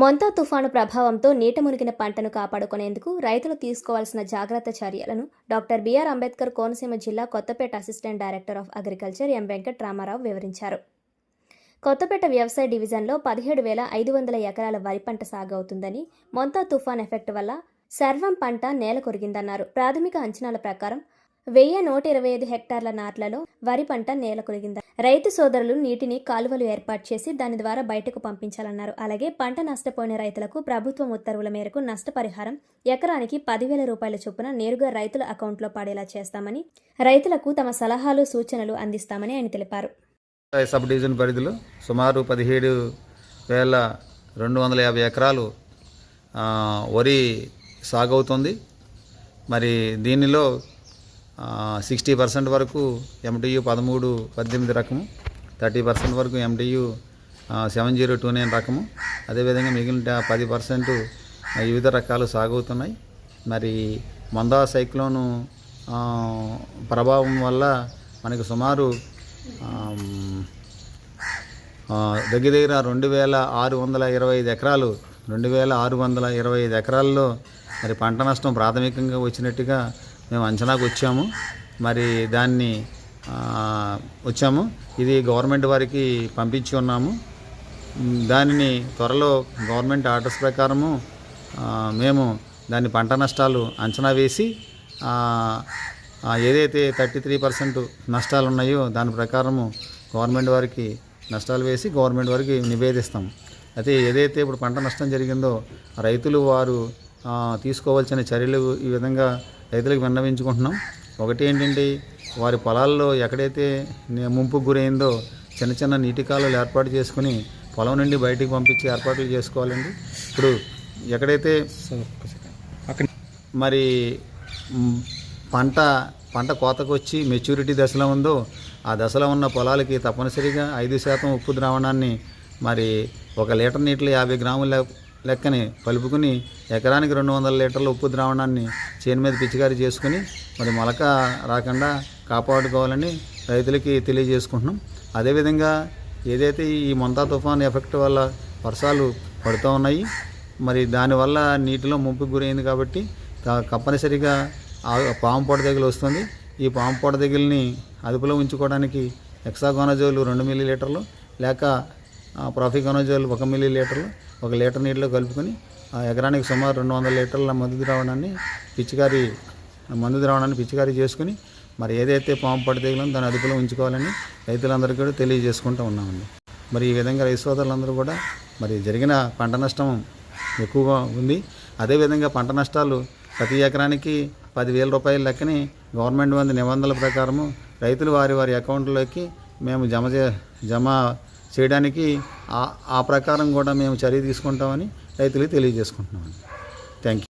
మొంతా తుఫాను ప్రభావంతో నీట మునిగిన పంటను కాపాడుకునేందుకు రైతులు తీసుకోవాల్సిన జాగ్రత్త చర్యలను డాక్టర్ బిఆర్ అంబేద్కర్ కోనసీమ జిల్లా Kothapeta assistant director of agriculture M. Venkat Ramarao వివరించారు. కొత్తపేట వ్యవసాయ డివిజన్లో పదిహేడు వేల ఐదు వందల ఎకరాల వరి పంట సాగు అవుతుందని మొంతా తుఫాన్ ఎఫెక్ట్ వల్ల సర్వం పంట నేల కొరిగిందన్నారు. ప్రాథమిక అంచనాల ప్రకారం వెయ్యి నూట ఇరవై ఐదు హెక్టార్ల నాట్లలో వరి పంట నేల కొలిగింది. రైతు సోదరులు నీటిని కాలువలు ఏర్పాటు చేసి దాని ద్వారా బయటకు పంపించాలన్నారు. అలాగే పంట నష్టపోయిన రైతులకు ప్రభుత్వం ఉత్తర్వుల మేరకు నష్టపరిహారం ఎకరానికి పదివేల రూపాయల చొప్పున నేరుగా రైతుల అకౌంట్లో పడేలా చేస్తామని రైతులకు తమ సలహాలు సూచనలు అందిస్తామని ఆయన తెలిపారు. సబ్ డివిజన్ పరిధిలో సుమారు పదిహేడు వేల రెండు వందల యాభై ఎకరాలు వరి సాగు అవుతుంది మరి దీనిలో సిక్స్టీ పర్సెంట్ వరకు ఎండియు పదమూడు పద్దెనిమిది రకము. థర్టీ పర్సెంట్ వరకు MTU seven zero two nine రకము. అదేవిధంగా మిగిలిన పది పర్సెంట్ వివిధ రకాలు సాగు అవుతున్నాయి మరి మందా సైక్లోను ప్రభావం వల్ల మనకు సుమారు దగ్గర దగ్గర రెండు వేల ఆరు వందల ఇరవై ఐదు ఎకరాలు రెండు వేల ఆరు వందల ఇరవై ఐదు ఎకరాల్లో మరి పంట నష్టం ప్రాథమికంగా వచ్చినట్టుగా మేము అంచనాకు వచ్చాము. మరి దాన్ని వచ్చాము. ఇది గవర్నమెంట్ వారికి పంపించి ఉన్నాము. దానిని త్వరలో గవర్నమెంట్ ఆర్డర్స్ ప్రకారము మేము దాని పంట నష్టాలు అంచనా వేసి ఏదైతే థర్టీ త్రీ పర్సెంట్ నష్టాలు ఉన్నాయో దాని ప్రకారము గవర్నమెంట్ వారికి నష్టాలు వేసి గవర్నమెంట్ వారికి నివేదిస్తాం. అయితే ఏదైతే ఇప్పుడు పంట నష్టం జరిగిందో రైతులు వారు తీసుకోవాల్సిన చర్యలు ఈ విధంగా రైతులకు విన్నవించుకుంటున్నాం. ఒకటి ఏంటంటే వారి పొలాల్లో ఎక్కడైతే ముంపుకు గురైందో చిన్న చిన్న నీటి కాలువలు ఏర్పాటు చేసుకుని పొలం నుండి బయటికి పంపించి ఏర్పాట్లు చేసుకోవాలండి. ఇప్పుడు ఎక్కడైతే మరి పంట పంట కోతకు వచ్చి మెచ్యూరిటీ దశలో ఉందో ఆ దశలో ఉన్న పొలాలకి తప్పనిసరిగా ఐదు శాతం ఉప్పు ద్రావణాన్ని మరి ఒక లీటర్ నీటిలో యాభై గ్రాముల లెక్కని కలుపుకుని ఎకరానికి రెండు వందల లీటర్ల ఉప్పు ద్రావణాన్ని చేను మీద పిచికారీ చేసుకుని మరి మొలక రాకుండా కాపాడుకోవాలని రైతులకి తెలియజేసుకుంటున్నాం. అదేవిధంగా ఏదైతే ఈ మొంతా తుఫాన్ ఎఫెక్ట్ వల్ల వర్షాలు పడుతూ ఉన్నాయి మరి దానివల్ల నీటిలో ముంపుకు గురైంది కాబట్టి తప్పనిసరిగా పాము పొడ తెగులు వస్తుంది. ఈ పాము పొడ తెగుల్ని అదుపులో ఉంచుకోవడానికి ఎక్సాగోనజోలు రెండు మిల్లీ లీటర్లు లేక ప్రాఫిగోనజోలు ఒక మిల్లీ లీటర్లు ఒక లీటర్ నీటిలో కలుపుకొని ఆ ఎకరానికి సుమారు రెండు వందల లీటర్ల మందు ద్రావణాన్ని పిచికారి మందు ద్రావణాన్ని పిచికారీ చేసుకుని మరి ఏదైతే పాము పొడ దాన్ని అదుపులో ఉంచుకోవాలని రైతులందరికీ కూడా తెలియజేసుకుంటూ ఉన్నామండి. మరి ఈ విధంగా రైతు సోదరులందరూ కూడా మరి జరిగిన పంట నష్టం ఎక్కువగా ఉంది. అదేవిధంగా పంట నష్టాలు ప్రతి ఎకరానికి పదివేల రూపాయల లెక్కని గవర్నమెంట్ వంద నిబంధనల ప్రకారము రైతులు వారి వారి అకౌంట్లోకి మేము జమ చే జమ చేయడానికి ఆ ఆ ప్రకారం కూడా మేము చర్య తీసుకుంటామని రైతులకు తెలియజేసుకుంటున్నామండి.